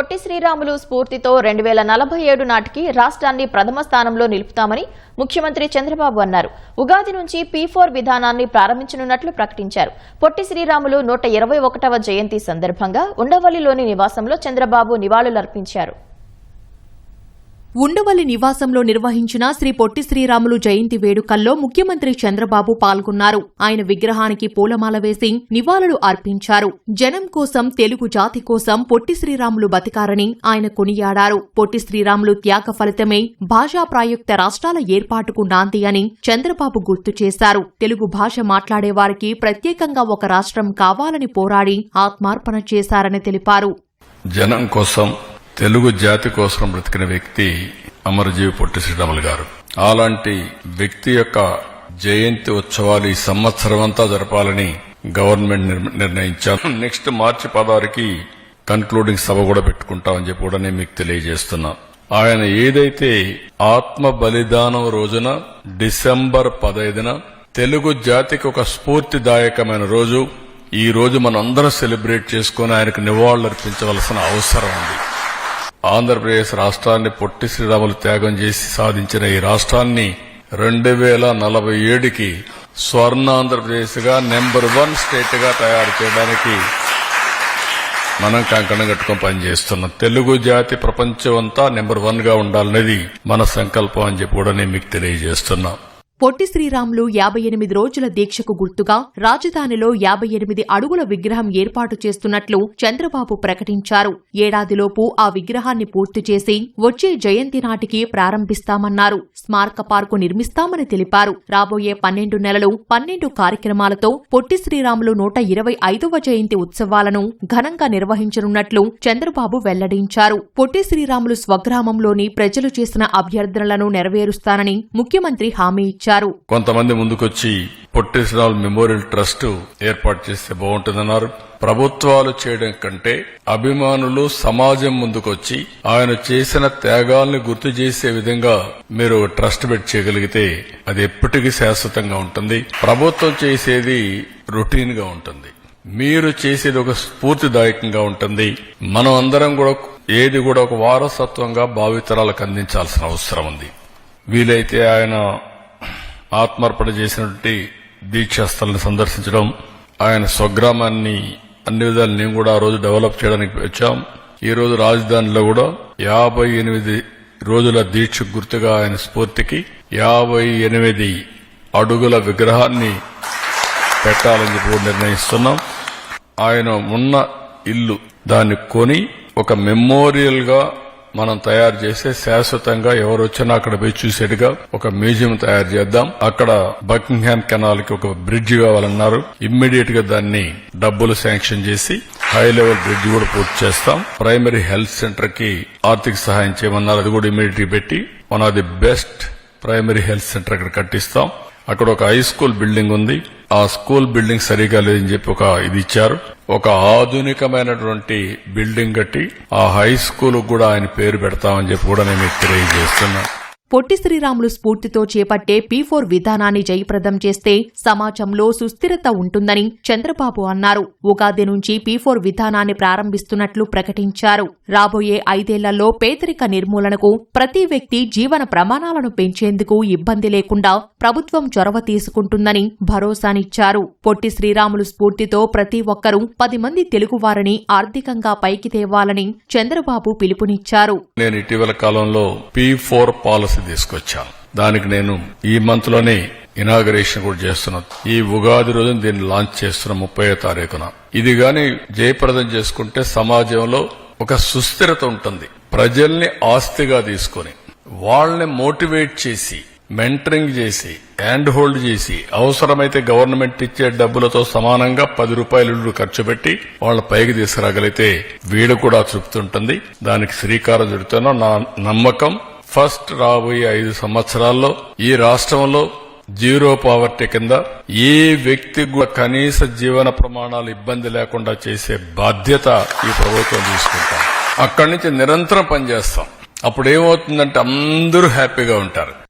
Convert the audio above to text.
పొట్టి శ్రీరాములు స్ఫూర్తితో రెండు వేల నలభై ఏడు నాటికి రాష్ట్రాన్ని ప్రథమ స్థానంలో నిలుపుతామని ముఖ్యమంత్రి చంద్రబాబు అన్నారు. ఉగాది నుంచి పీ ఫోర్ విధానాన్ని ప్రారంభించనున్నట్లు ప్రకటించారు. పొట్టి శ్రీరాములు నూట ఇరవై ఒకటవ జయంతి సందర్భంగా ఉండవల్లిలోని నివాసంలో చంద్రబాబు నివాళులర్పించారు. ఉండవల్లి నివాసంలో నిర్వహించిన శ్రీ పొట్టి శ్రీరాములు జయంతి వేడుకల్లో ముఖ్యమంత్రి చంద్రబాబు పాల్గొన్నారు. ఆయన విగ్రహానికి పూలమాల వేసి నివాళులు అర్పించారు. జనం కోసం తెలుగు జాతి కోసం పొట్టి శ్రీరాములు బతికారని ఆయన కొనియాడారు. పొట్టి శ్రీరాములు త్యాగ ఫలితమే భాషా ప్రాయుక్త రాష్ట్రాల ఏర్పాటుకు నాంది అని చంద్రబాబు గుర్తు చేశారు. తెలుగు భాష మాట్లాడేవారికి ప్రత్యేకంగా ఒక రాష్ట్రం కావాలని పోరాడి ఆత్మార్పణ చేశారని తెలిపారు. జనం కోసం తెలుగు జాతి కోసం బ్రతికిన వ్యక్తి అమరజీవి పొట్టి శ్రీరాములు గారు. అలాంటి వ్యక్తి యొక్క జయంతి ఉత్సవాలు ఈ సంవత్సరం అంతా జరపాలని గవర్నమెంట్ నిర్- నిర్ణయించాం. నెక్స్ట్ మార్చి పదహారుకి కన్క్లూడింగ్ సభ కూడా పెట్టుకుంటామని చెప్పి కూడా నేను మీకు తెలియజేస్తున్నా. ఆయన ఏదైతే ఆత్మ బలిదానం రోజున డిసెంబర్ పదైదున తెలుగు జాతికి ఒక స్ఫూర్తిదాయకమైన రోజు ఈ రోజు మనందరం సెలబ్రేట్ చేసుకుని ఆయనకు నివాళులర్పించవలసిన అవసరం ఉంది. ఆంధ్రప్రదేశ్ రాష్ట్రాన్ని పొట్టి శ్రీరాములు త్యాగం చేసి సాధించిన ఈ రాష్ట్రాన్ని రెండు వేల నలభై ఏడుకి స్వర్ణ ఆంధ్రప్రదేశ్గా నెంబర్ వన్ స్టేట్గా తయారు చేయడానికి మనం కంకణం కట్టుకుని పనిచేస్తున్నాం. తెలుగు జాతి ప్రపంచం అంతా నెంబర్ వన్గా ఉండాలనేది మన సంకల్పం అని చెప్పి కూడా నేను మీకు తెలియజేస్తున్నాం. పొట్టి శ్రీరాములు యాభై ఎనిమిది రోజుల దీక్షకు గుర్తుగా రాజధానిలో యాభై ఎనిమిది అడుగుల విగ్రహం ఏర్పాటు చేస్తున్నట్లు చంద్రబాబు ప్రకటించారు. ఏడాదిలోపు ఆ విగ్రహాన్ని పూర్తి చేసి వచ్చే జయంతి నాటికి ప్రారంభిస్తామన్నారు. స్మారక పార్కు నిర్మిస్తామని తెలిపారు. రాబోయే పన్నెండు నెలలు పన్నెండు కార్యక్రమాలతో పొట్టి శ్రీరాములు నూట ఇరవై ఐదవ జయంతి ఉత్సవాలను ఘనంగా నిర్వహించనున్నట్లు చంద్రబాబు వెల్లడించారు. పొట్టి శ్రీరాములు స్వగ్రామంలోని ప్రజలు చేసిన అభ్యర్థనలను నెరవేరుస్తానని ముఖ్యమంత్రి హామీ ఇచ్చారు. కొంతమంది ముందుకొచ్చి పొట్టి శ్రీరాములు మెమోరియల్ ట్రస్ట్ ఏర్పాటు చేస్తే బాగుంటుందన్నారు. ప్రభుత్వాలు చేయడం కంటే అభిమానులు సమాజం ముందుకొచ్చి ఆయన చేసిన త్యాగాల్ని గుర్తు చేసే విధంగా మీరు ట్రస్ట్ పెట్టి చేయగలిగితే అది ఎప్పటికీ శాశ్వతంగా ఉంటుంది. ప్రభుత్వం చేసేది రొటీన్గా ఉంటుంది. మీరు చేసేది ఒక స్ఫూర్తిదాయకంగా ఉంటుంది. మనం అందరం కూడా ఏది కూడా ఒక వారసత్వంగా భావితరాలకు అందించాల్సిన అవసరం ఉంది. వీలైతే ఆయన ఆత్మార్పణ చేసినటువంటి దీక్షాస్థలను సందర్శించడం ఆయన స్వగ్రామాన్ని అన్ని విధాలు నేను కూడా ఆ రోజు డెవలప్ చేయడానికి వచ్చాం. ఈ రోజు రాజధానిలో కూడా యాభై ఎనిమిది రోజుల దీక్ష గుర్తుగా ఆయన స్ఫూర్తికి యాభై ఎనిమిది అడుగుల విగ్రహాన్ని పెట్టాలని చెప్పి నిర్ణయిస్తున్నాం. ఆయన ఉన్న ఇల్లు దాన్ని కొని ఒక మెమోరియల్గా మనం తయారు చేస్తే శాశ్వతంగా ఎవరు వచ్చినా అక్కడ పోయి చూసేట్టుగా ఒక మ్యూజియం తయారు చేద్దాం. అక్కడ బకింగ్హామ్ కెనాల్కి ఒక బ్రిడ్జ్ కావాలన్నారు. ఇమ్మీడియట్గా దాన్ని డబ్బులు శాంక్షన్ చేసి హై లెవెల్ బ్రిడ్జ్ కూడా పూర్తి చేస్తాం. ప్రైమరీ హెల్త్ సెంటర్కి ఆర్థిక సహాయం చేయమన్నారు. అది కూడా ఇమ్మీడియట్ పెట్టి one of the best primary health centre అక్కడ కట్టిస్తాం. అక్కడ ఒక హై స్కూల్ బిల్డింగ్ ఉంది. ఆ స్కూల్ బిల్డింగ్ సరిగా లేదని చెప్పి ఒక ఇది ఇచ్చారు. ఒక ఆధునికమైనటువంటి బిల్డింగ్ కట్టి ఆ హై స్కూల్ కూడా ఆయన పేరు పెడతామని చెప్పి కూడా నేను మీకు పొట్టి శ్రీరాములు స్ఫూర్తితో చేపట్టే పీ ఫోర్ విధానాన్ని జయప్రదం చేస్తే సమాజంలో సుస్థిరత ఉంటుందని చంద్రబాబు అన్నారు. ఉగాది నుంచి పీ ఫోర్ విధానాన్ని ప్రారంభిస్తున్నట్లు ప్రకటించారు. రాబోయే ఐదేళ్ళలో పేదరిక నిర్మూలనకు ప్రతి వ్యక్తి జీవన ప్రమాణాలను పెంచేందుకు ఇబ్బంది లేకుండా ప్రభుత్వం చొరవ తీసుకుంటుందని భరోసానిచ్చారు. పొట్టి శ్రీరాములు స్ఫూర్తితో ప్రతి ఒక్కరూ పది మంది తెలుగువారిని ఆర్థికంగా పైకి తేవాలని చంద్రబాబు పిలుపునిచ్చారు. నేను ఇటీవల కాలంలో పీ ఫోర్ పాలసీ తీసుకొచ్చాను దానికి నేను ఈ మంత్లోనే ఇనాగరేషన్ కూడా చేస్తున్నాను. ఈ ఉగాది రోజున దీన్ని లాంచ్ చేస్తున్న ముప్పై తారీఖున. ఇది గాని జయప్రదం చేసుకుంటే సమాజంలో ఒక సుస్థిరత ఉంటుంది. ప్రజల్ని ఆస్తిగా తీసుకొని వాళ్ళని మోటివేట్ చేసి మెంటరింగ్ చేసి హ్యాండ్ హోల్డ్ చేసి అవసరమైతే గవర్నమెంట్ ఇచ్చే డబ్బులతో సమానంగా పది రూపాయలు ఖర్చు పెట్టి వాళ్ళ పైకి తీసుకురాగలిగితే వీడు కూడా తృప్తి ఉంటుంది. దానికి శ్రీకారం చుడుతున్నా నా నమ్మకం ఫస్ట్ రాబోయే ఐదు సంవత్సరాల్లో ఈ రాష్ట్రంలో జీరో పావర్టీ కింద ఏ వ్యక్తి కూడా కనీస జీవన ప్రమాణాలు ఇబ్బంది లేకుండా చేసే బాధ్యత ఈ ప్రభుత్వం తీసుకుంటాం. అక్కడి నుంచి నిరంతరం పనిచేస్తాం. అప్పుడు ఏమవుతుందంటే అందరూ హ్యాపీగా ఉంటారు.